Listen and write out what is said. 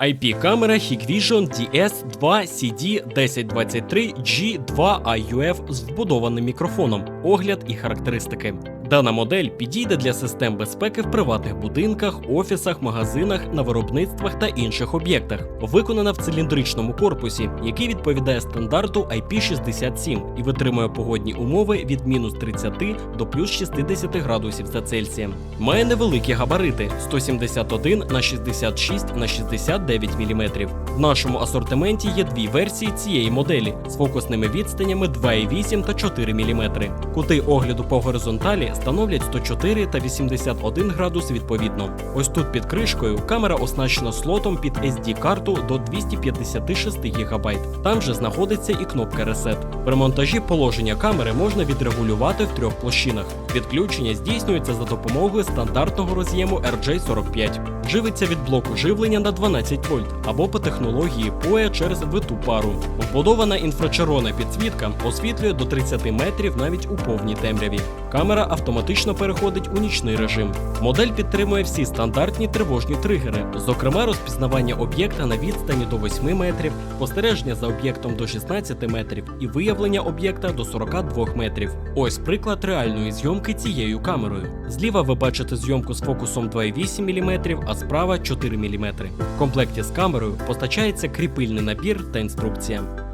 IP-камера Hikvision DS2CD1023G2IUF з вбудованим мікрофоном, огляд і характеристики. Дана модель підійде для систем безпеки в приватних будинках, офісах, магазинах, на виробництвах та інших об'єктах. Виконана в циліндричному корпусі, який відповідає стандарту IP67 і витримує погодні умови від мінус 30 до плюс 60 градусів за Цельсієм. Має невеликі габарити 171 на 66 на 69 мм. В нашому асортименті є дві версії цієї моделі з фокусними відстанями 2,8 та 4 мм. Кути огляду по горизонталі становлять 104 та 81 градус відповідно. Ось тут під кришкою камера оснащена слотом під SD-карту до 256 ГБ. Там же знаходиться і кнопка Reset. При монтажі положення камери можна відрегулювати в трьох площинах. Підключення здійснюється за допомогою стандартного роз'єму RJ45. Живиться від блоку живлення на 12 вольт або по технології PoE через виту пару. Вбудована інфрачервона підсвітка освітлює до 30 метрів навіть у повній темряві. Камера автоматично переходить у нічний режим. Модель підтримує всі стандартні тривожні тригери, зокрема розпізнавання об'єкта на відстані до 8 метрів, спостереження за об'єктом до 16 метрів і виявлення об'єкта до 42 метрів. Ось приклад реальної зйомки цією камерою. Зліва ви бачите зйомку з фокусом 2,8 мм, а справа 4 мм. В комплекті з камерою постачається кріпильний набір та інструкція.